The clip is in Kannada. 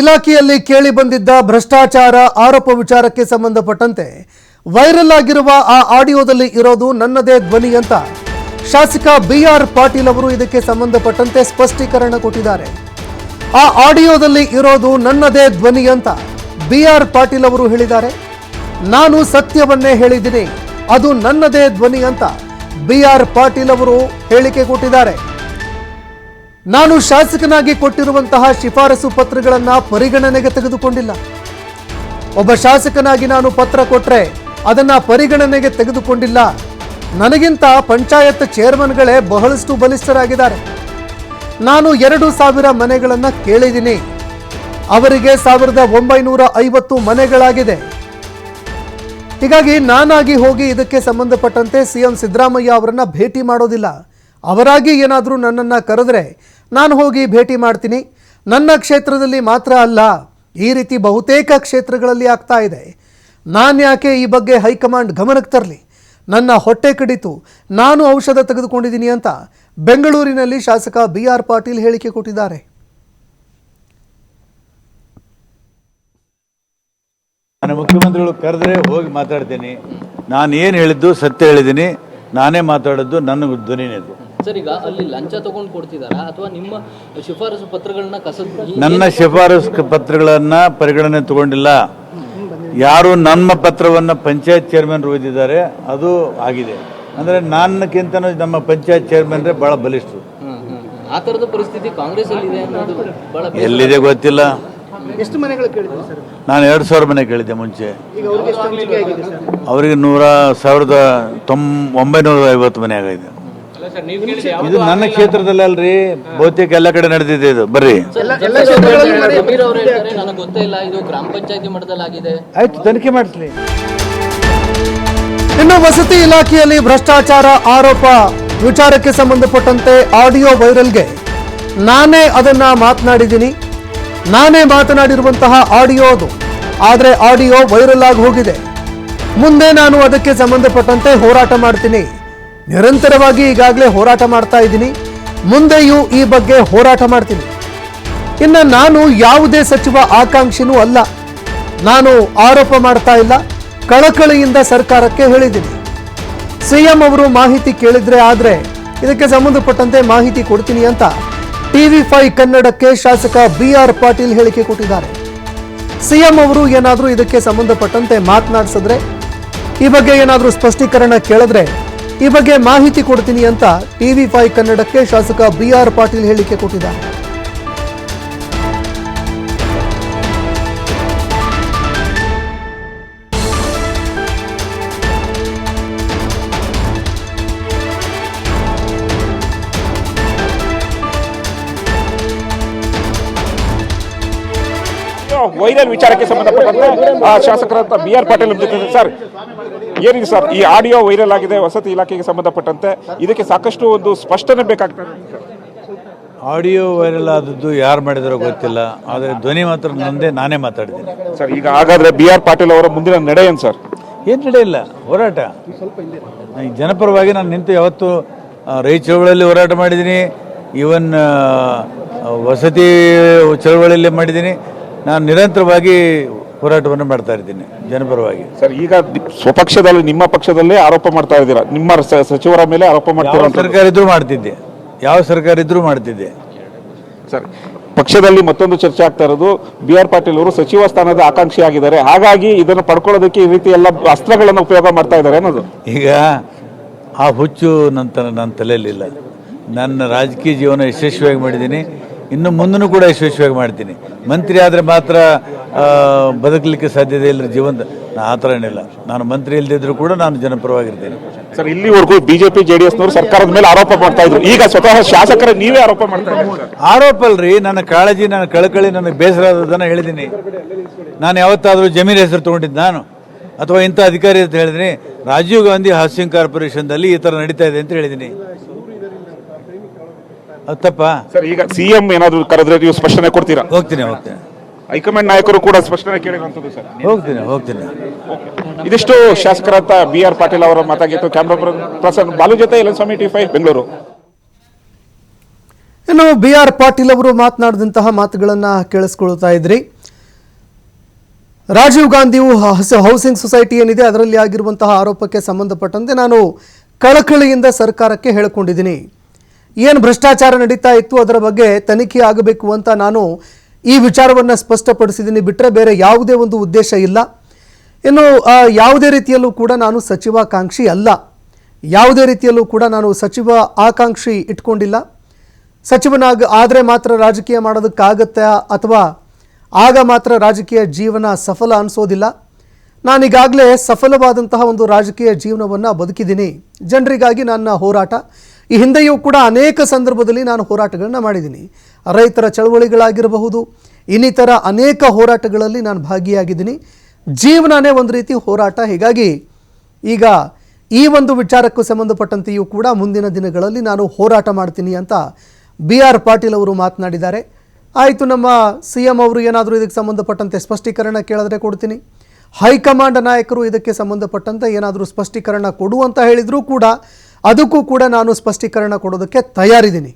ಇಲಾಖೆಯಲ್ಲಿ ಕೇಳಿ ಬಂದಿದ್ದ ಭ್ರಷ್ಟಾಚಾರ ಆರೋಪ ವಿಚಾರಕ್ಕೆ ಸಂಬಂಧಪಟ್ಟಂತೆ ವೈರಲ್ ಆಗಿರುವ ಆ ಆಡಿಯೋದಲ್ಲಿ ಇರೋದು ನನ್ನದೇ ಧ್ವನಿ ಅಂತ ಶಾಸಕ ಬಿ ಆರ್ ಪಾಟೀಲ್ ಅವರು ಇದಕ್ಕೆ ಸಂಬಂಧಪಟ್ಟಂತೆ ಸ್ಪಷ್ಟೀಕರಣ ಕೊಟ್ಟಿದ್ದಾರೆ. ಆ ಆಡಿಯೋದಲ್ಲಿ ಇರೋದು ನನ್ನದೇ ಧ್ವನಿ ಅಂತ ಬಿ ಆರ್ ಪಾಟೀಲ್ ಅವರು ಹೇಳಿದ್ದಾರೆ. ನಾನು ಸತ್ಯವನ್ನೇ ಹೇಳಿದ್ದೀನಿ. ಅದು ನನ್ನದೇ ಧ್ವನಿ ಅಂತ ಬಿ ಆರ್ ಪಾಟೀಲ್ ಅವರು ಹೇಳಿಕೆ ಕೊಟ್ಟಿದ್ದಾರೆ. ನಾನು ಶಾಸಕನಾಗಿ ಕೊಟ್ಟಿರುವಂತಹ ಶಿಫಾರಸು ಪತ್ರಗಳನ್ನು ಪರಿಗಣನೆಗೆ ತೆಗೆದುಕೊಂಡಿಲ್ಲ. ಒಬ್ಬ ಶಾಸಕನಾಗಿ ನಾನು ಪತ್ರ ಕೊಟ್ಟರೆ ಅದನ್ನ ಪರಿಗಣನೆಗೆ ತೆಗೆದುಕೊಂಡಿಲ್ಲ. ನನಗಿಂತ ಪಂಚಾಯತ್ ಚೇರ್ಮನ್ಗಳೇ ಬಹಳಷ್ಟು ಬಲಿಷ್ಠರಾಗಿದ್ದಾರೆ. ನಾನು ಎರಡು ಸಾವಿರ ಮನೆಗಳನ್ನು ಕೇಳಿದ್ದೀನಿ. ಅವರಿಗೆ ಸಾವಿರದ ಒಂಬೈನೂರ ಐವತ್ತು ಮನೆಗಳಾಗಿದೆ. ಹೀಗಾಗಿ ನಾನಾಗಿ ಹೋಗಿ ಇದಕ್ಕೆ ಸಂಬಂಧಪಟ್ಟಂತೆ ಸಿಎಂ ಸಿದ್ದರಾಮಯ್ಯ ಅವರನ್ನು ಭೇಟಿ ಮಾಡೋದಿಲ್ಲ. ಅವರಾಗಿ ಏನಾದರೂ ನನ್ನನ್ನು ಕರೆದ್ರೆ ನಾನು ಹೋಗಿ ಭೇಟಿ ಮಾಡ್ತೀನಿ. ನನ್ನ ಕ್ಷೇತ್ರದಲ್ಲಿ ಮಾತ್ರ ಅಲ್ಲ, ಈ ರೀತಿ ಬಹುತೇಕ ಕ್ಷೇತ್ರಗಳಲ್ಲಿ ಆಗ್ತಾ ಇದೆ. ನಾನು ಯಾಕೆ ಈ ಬಗ್ಗೆ ಹೈಕಮಾಂಡ್ ಗಮನಕ್ಕೆ ತರಲಿ? ನನ್ನ ಹೊಟ್ಟೆ ಕಡಿತು. ನಾನು ಔಷಧ ತೆಗೆದುಕೊಂಡಿದ್ದೀನಿ ಅಂತ ಬೆಂಗಳೂರಿನಲ್ಲಿ ಶಾಸಕ ಬಿ ಆರ್ ಪಾಟೀಲ್ ಹೇಳಿಕೆ ಕೊಟ್ಟಿದ್ದಾರೆ. ನಾನು ಮುಖ್ಯಮಂತ್ರಿಗಳು ಕರೆದ್ರೆ ಹೋಗಿ ಮಾತಾಡ್ತೀನಿ. ನಾನು ಏನು ಹೇಳಿದ್ದು ಸತ್ಯ ಹೇಳಿದ್ದೀನಿ. ನಾನೇ ಮಾತಾಡೋದು ನನ್ನ ಧ್ವನಿನೇ ಅದು. ಸರ್ ಈಗ ಅಲ್ಲಿ ಲಂಚ ತಗೊಂಡು ಕೊಡ್ತಿದಾರಾ? ಅಥವಾ ನಿಮ್ಮ ಶಿಫಾರಸು ಪತ್ರಗಳನ್ನ ಕಸದ ನನ್ನ ಶಿಫಾರಸು ಪತ್ರಗಳನ್ನು ಪರಿಗಣನೆ ತಗೊಂಡಿಲ್ಲ. ಯಾರು ನಮ್ಮ ಪತ್ರವನ್ನು ಪಂಚಾಯತ್ ಚೇರ್ಮನ್ ಓದಿದ್ದಾರೆ ಅದು ಆಗಿದೆ. ಅಂದರೆ ನನ್ನಕ್ಕಿಂತ ನಮ್ಮ ಪಂಚಾಯತ್ ಚೇರ್ಮನ್ರೇ ಭಾಳ ಬಲಿಷ್ಠರು. ಆ ತರದ ಪರಿಸ್ಥಿತಿ ಕಾಂಗ್ರೆಸ್ ಅಲ್ಲಿ ಇದೆ ಅನ್ನೋದು ಬಹಳ. ಎಲ್ಲಿದೆ ಗೊತ್ತಿಲ್ಲ. ಎಷ್ಟು ಮನೆಗಳು ಕೇಳಿದ್ರು ಸರ್? ನಾನು ಎರಡು ಸಾವಿರ ಮನೆ ಕೇಳಿದ್ದೆ ಮುಂಚೆ. ಈಗ ಅವ್ರಿಗೆ ಎಷ್ಟು ಆಗಿದೆ ಸರ್? ಅವರಿಗೆ ನೂರ ಸಾವಿರದ ತೊಂಬ ಒಂಬೈನೂರ ಐವತ್ತು ಮನೆ ಆಗಿದೆ. ಇದು ನನ್ನ ಕ್ಷೇತ್ರದಲ್ಲಿ ಅಲ್ರಿ ಬಹುತೇಕ ಎಲ್ಲ ಕಡೆ ನಡೆದಿದೆ ಇದು ಬರ್ರಿ. ಎಲ್ಲ ಕ್ಷೇತ್ರಗಳಲ್ಲಿ ಮನೆ ಸಮೀರ್ ಅವರು ಹೇಳ್ತಾರೆ ನನಗೆ ಗೊತ್ತೇ ಇದು ಗ್ರಾಮ ಪಂಚಾಯತಿ ಮಟ್ಟದಲ್ಲಿ ಆಗಿದೆ ಆಯ್ತು ತನಿಖೆ ಮಾಡಿಸ್ಲಿ. ಇನ್ನು ವಸತಿ ಇಲಾಖೆಯಲ್ಲಿ ಭ್ರಷ್ಟಾಚಾರ ಆರೋಪ ವಿಚಾರಕ್ಕೆ ಸಂಬಂಧಪಟ್ಟಂತೆ ಆಡಿಯೋ ವೈರಲ್ಗೆ ನಾನೇ ಅದನ್ನ ಮಾತನಾಡಿದ್ದೀನಿ. ನಾನೇ ಮಾತನಾಡಿರುವಂತಹ ಆಡಿಯೋ ಅದು. ಆದರೆ ಆಡಿಯೋ ವೈರಲ್ ಆಗಿ ಹೋಗಿದೆ. ಮುಂದೆ ನಾನು ಅದಕ್ಕೆ ಸಂಬಂಧಪಟ್ಟಂತೆ ಹೋರಾಟ ಮಾಡ್ತೀನಿ. ನಿರಂತರವಾಗಿ ಈಗಾಗಲೇ ಹೋರಾಟ ಮಾಡ್ತಾ ಇದ್ದೀನಿ. ಮುಂದೆಯೂ ಈ ಬಗ್ಗೆ ಹೋರಾಟ ಮಾಡ್ತೀನಿ. ಇನ್ನು ನಾನು ಯಾವುದೇ ಸಚಿವ ಆಕಾಂಕ್ಷಿನೂ ಅಲ್ಲ. ನಾನು ಆರೋಪ ಮಾಡ್ತಾ ಇಲ್ಲ. ಕಳಕಳಿಯಿಂದ ಸರ್ಕಾರಕ್ಕೆ ಹೇಳಿದ್ದೀನಿ. ಸಿಎಂ ಅವರು ಮಾಹಿತಿ ಕೇಳಿದ್ರೆ ಆದ್ರೆ ಇದಕ್ಕೆ ಸಂಬಂಧಪಟ್ಟಂತೆ ಮಾಹಿತಿ ಕೊಡ್ತೀನಿ ಅಂತ ಟಿವಿ ಫೈ ಕನ್ನಡಕ್ಕೆ ಶಾಸಕ ಬಿ ಆರ್ ಪಾಟೀಲ್ ಹೇಳಿಕೆ ಕೊಟ್ಟಿದ್ದಾರೆ. ಸಿಎಂ ಅವರು ಏನಾದರೂ ಇದಕ್ಕೆ ಸಂಬಂಧಪಟ್ಟಂತೆ ಮಾತನಾಡಿಸಿದ್ರೆ, ಈ ಬಗ್ಗೆ ಏನಾದರೂ ಸ್ಪಷ್ಟೀಕರಣ ಕೇಳಿದ್ರೆ ಈ ಬಗ್ಗೆ ಮಾಹಿತಿ ಕೊಡ್ತೀನಿ ಅಂತ ಟಿವಿ ಫೈ ಕನ್ನಡಕ್ಕೆ ಶಾಸಕ ಬಿ ಆರ್ ಪಾಟೀಲ್ ಹೇಳಿಕೆ ಕೊಟ್ಟಿದ್ದಾರೆ. ವೈರಲ್ ವಿಚಾರಕ್ಕೆ ಸಂಬಂಧಪಟ್ಟಂತೆ ಶಾಸಕರಂತ ಬಿ ಆರ್ ಪಾಟೀಲ್ ಸರ್ ಏನಿದೆ ಸರ್? ಈ ಆಡಿಯೋ ವೈರಲ್ ಆಗಿದೆ ವಸತಿ ಇಲಾಖೆಗೆ ಸಂಬಂಧಪಟ್ಟಂತೆ. ಇದಕ್ಕೆ ಸಾಕಷ್ಟು ಒಂದು ಸ್ಪಷ್ಟನೆ ಬೇಕಾಗ್ತದೆ. ಆಡಿಯೋ ವೈರಲ್ ಆದದ್ದು ಯಾರು ಮಾಡಿದಾರೋ ಗೊತ್ತಿಲ್ಲ. ಆದರೆ ಧ್ವನಿ ಮಾತ್ರ ನಂದೇ ನಾನೇ ಮಾತಾಡಿದ್ದೀನಿ. ಸರ್ ಈಗ ಹಾಗಾದ್ರೆ ಬಿ ಆರ್ ಪಾಟೀಲ್ ಅವರ ಮುಂದಿನ ನಡೆ ಏನು ಸರ್? ಏನು ನಡೆಯಿಲ್ಲ ಹೋರಾಟ. ಈ ಜನಪರವಾಗಿ ನಾನು ನಿಂತು ಯಾವತ್ತು ಆ, ರೈ ಚಳವಳಿಯಲ್ಲಿ ಹೋರಾಟ ಮಾಡಿದ್ದೀನಿ. ಈವನ್ ವಸತಿ ಚಳವಳಿಯಲ್ಲಿ ಮಾಡಿದ್ದೀನಿ. ನಾನು ನಿರಂತರವಾಗಿ ಹೋರಾಟವನ್ನು ಮಾಡ್ತಾ ಇದ್ದೀನಿ ಜನಪರವಾಗಿ. ಸರ್ ಈಗ ಸ್ವಪಕ್ಷದಲ್ಲಿ ನಿಮ್ಮ ಪಕ್ಷದಲ್ಲೇ ಆರೋಪ ಮಾಡ್ತಾ ಇದ್ದೀರಾ? ನಿಮ್ಮ ಸ- ಸಚಿವರ ಮೇಲೆ ಆರೋಪ ಮಾಡ್ತಾ ಮಾಡ್ತೀರಾ ಸರ್ಕಾರ ಇದ್ರೂ ಮಾಡ್ತಿದ್ದೆ. ಯಾವ ಸರ್ಕಾರ ಇದ್ರೂ ಮಾಡ್ತಿದ್ದೆ. ಸರ್ ಪಕ್ಷದಲ್ಲಿ ಮತ್ತೊಂದು ಚರ್ಚೆ ಆಗ್ತಾ ಇರೋದು ಬಿ ಆರ್ ಪಾಟೀಲ್ ಅವರು ಸಚಿವ ಸ್ಥಾನದ ಆಕಾಂಕ್ಷಿ ಆಗಿದ್ದಾರೆ ಹಾಗಾಗಿ ಇದನ್ನು ಪಡ್ಕೊಳ್ಳೋದಕ್ಕೆ ಈ ರೀತಿ ಎಲ್ಲ ಅಸ್ತ್ರಗಳನ್ನು ಉಪಯೋಗ ಮಾಡ್ತಾ ಇದ್ದಾರೆ ಅನ್ನೋದು. ಈಗ ಆ ಹುಚ್ಚು ನನ್ನ ನನ್ನ ತಲೆಯಲ್ಲಿಲ್ಲ ನನ್ನ ರಾಜಕೀಯ ಜೀವನ ಯಶಸ್ವಿಯಾಗಿ ಮಾಡಿದ್ದೀನಿ. ಇನ್ನು ಮುಂದೂ ಕೂಡ ಯಶಸ್ವಿಯಾಗಿ ಮಾಡ್ತೀನಿ. ಮಂತ್ರಿ ಆದರೆ ಮಾತ್ರ ಬದುಕಲಿಕ್ಕೆ ಸಾಧ್ಯತೆ ಇಲ್ಲ ಜೀವನ ನಾ ಆ ಥರ ಏನಿಲ್ಲ. ನಾನು ಮಂತ್ರಿ ಇಲ್ಲದಿದ್ದರೂ ಕೂಡ ನಾನು ಜನಪರವಾಗಿರ್ತೇನೆ ಸರ್ ಇಲ್ಲಿವರೆಗೂ ಬಿಜೆಪಿ ಜೆಡಿಎಸ್ನವರು ಸರ್ಕಾರದ ಮೇಲೆ ಆರೋಪ ಮಾಡ್ತಾ ಇದ್ರು. ಈಗ ಸ್ವತಃ ಶಾಸಕರ ನೀವೇ ಆರೋಪ ಮಾಡ್ತಾ ಇದ್ದೀರಿ? ಆರೋಪ ಅಲ್ರಿ ನನ್ನ ಕಾಳಜಿ ನನ್ನ ಕಳಕಳಿ ನನಗೆ ಬೇಸರ ಆದದನ್ನು ಹೇಳಿದ್ದೀನಿ. ನಾನು ಯಾವತ್ತಾದರೂ ಜಮೀನು ಹೆಸರು ತೊಗೊಂಡಿದ್ದು ನಾನು? ಅಥವಾ ಇಂಥ ಅಧಿಕಾರಿ ಅಂತ ಹೇಳಿದ್ದೀನಿ ರಾಜೀವ್ ಗಾಂಧಿ ಹೌಸಿಂಗ್ ಕಾರ್ಪೊರೇಷನ್ದಲ್ಲಿ ಈ ಥರ ನಡೀತಾ ಇದೆ ಅಂತ ಹೇಳಿದ್ದೀನಿ. ಅತ್ತಪ್ಪ ತಪ್ಪಾ? ಸರ್ ಈಗ ಸಿಎಂ ಏನಾದರೂ ಕರೆದ್ರೆ ನೀವು ಸ್ಪಷ್ಟನೆ ಕೊಡ್ತೀರಾ? ಹೋಗ್ತೀನಿ ಹೋಗ್ತೀನಿ. ಹೈಕಮಾಂಡ್ ನಾಯಕರು ಕೂಡ ಸ್ಪಷ್ಟನೆ ಕೇಳಿರುವಂತದ್ದು ಸರ್. ಹೋಗ್ತೀನಿ ಹೋಗ್ತೀನಿ. ಇದಿಷ್ಟು ಶಾಸಕರಂತ ಬಿ ಆರ್ ಪಾಟೀಲ್ ಅವರ ಮಾತಾಗಿತ್ತು. ಕ್ಯಾಮ್ರಾ ಪರ್ಸನ್ ಬಾಲು ಜೊತೆ L Swamy T five Bengaluru. ಇನ್ನು ಬಿ ಆರ್ ಪಾಟೀಲ್ ಅವರು ಮಾತನಾಡಿದಂತಹ ಮಾತುಗಳನ್ನು ಕೇಳಿಸ್ಕೊಳ್ತಾ ಇದ್ರಿ. ರಾಜೀವ್ ಗಾಂಧಿಯು ಹೌಸಿಂಗ್ ಸೊಸೈಟಿ ಏನಿದೆ ಅದರಲ್ಲಿ ಆಗಿರುವಂತಹ ಆರೋಪಕ್ಕೆ ಸಂಬಂಧಪಟ್ಟಂತೆ ನಾನು ಕಳಕಳಿಯಿಂದ ಸರ್ಕಾರಕ್ಕೆ ಹೇಳಿಕೊಂಡಿದ್ದೀನಿ. ಏನು ಭ್ರಷ್ಟಾಚಾರ ನಡೀತಾ ಇತ್ತು ಅದರ ಬಗ್ಗೆ ತನಿಖೆ ಆಗಬೇಕು ಅಂತ ನಾನು ಈ ವಿಚಾರವನ್ನು ಸ್ಪಷ್ಟಪಡಿಸಿದ್ದೀನಿ ಬಿಟ್ಟರೆ ಬೇರೆ ಯಾವುದೇ ಒಂದು ಉದ್ದೇಶ ಇಲ್ಲ. ಇನ್ನು ಯಾವುದೇ ರೀತಿಯಲ್ಲೂ ಕೂಡ ನಾನು ಸಚಿವಾಕಾಂಕ್ಷಿ ಅಲ್ಲ. ಯಾವುದೇ ರೀತಿಯಲ್ಲೂ ಕೂಡ ನಾನು ಸಚಿವ ಆಕಾಂಕ್ಷಿ ಇಟ್ಕೊಂಡಿಲ್ಲ. ಸಚಿವನಾಗ ಆದರೆ ಮಾತ್ರ ರಾಜಕೀಯ ಮಾಡೋದಕ್ಕಾಗತ್ತಾ ಅಥವಾ ಆಗ ಮಾತ್ರ ರಾಜಕೀಯ ಜೀವನ ಸಫಲ ಅನಿಸೋದಿಲ್ಲ. ನಾನೀಗಾಗಲೇ ಸಫಲವಾದಂತಹ ಒಂದು ರಾಜಕೀಯ ಜೀವನವನ್ನು ಬದುಕಿದ್ದೀನಿ ಜನರಿಗಾಗಿ ನನ್ನ ಹೋರಾಟ. ಈ ಹಿಂದೆಯೂ ಕೂಡ ಅನೇಕ ಸಂದರ್ಭದಲ್ಲಿ ನಾನು ಹೋರಾಟಗಳನ್ನ ಮಾಡಿದ್ದೀನಿ. ರೈತರ ಚಳವಳಿಗಳಾಗಿರಬಹುದು, ಇನ್ನಿತರ ಅನೇಕ ಹೋರಾಟಗಳಲ್ಲಿ ನಾನು ಭಾಗಿಯಾಗಿದ್ದೀನಿ. ಜೀವನನೇ ಒಂದು ರೀತಿ ಹೋರಾಟ. ಹೀಗಾಗಿ ಈಗ ಈ ಒಂದು ವಿಚಾರಕ್ಕೂ ಸಂಬಂಧಪಟ್ಟಂತೆಯೂ ಕೂಡ ಮುಂದಿನ ದಿನಗಳಲ್ಲಿ ನಾನು ಹೋರಾಟ ಮಾಡ್ತೀನಿ ಅಂತ ಬಿ ಆರ್ ಪಾಟೀಲ್ ಅವರು ಮಾತನಾಡಿದ್ದಾರೆ. ಆಯಿತು, ನಮ್ಮ ಸಿ ಎಂ ಅವರು ಏನಾದರೂ ಇದಕ್ಕೆ ಸಂಬಂಧಪಟ್ಟಂತೆ ಸ್ಪಷ್ಟೀಕರಣ ಕೇಳಿದ್ರೆ ಕೊಡ್ತೀನಿ. ಹೈಕಮಾಂಡ್ ನಾಯಕರು ಇದಕ್ಕೆ ಸಂಬಂಧಪಟ್ಟಂತೆ ಏನಾದರೂ ಸ್ಪಷ್ಟೀಕರಣ ಕೊಡು ಅಂತ ಹೇಳಿದರೂ ಕೂಡ ಅದಕ್ಕೂ ಕೂಡ ನಾನು ಸ್ಪಷ್ಟೀಕರಣ ಕೊಡೋದಕ್ಕೆ ತಯಾರಿದ್ದೀನಿ.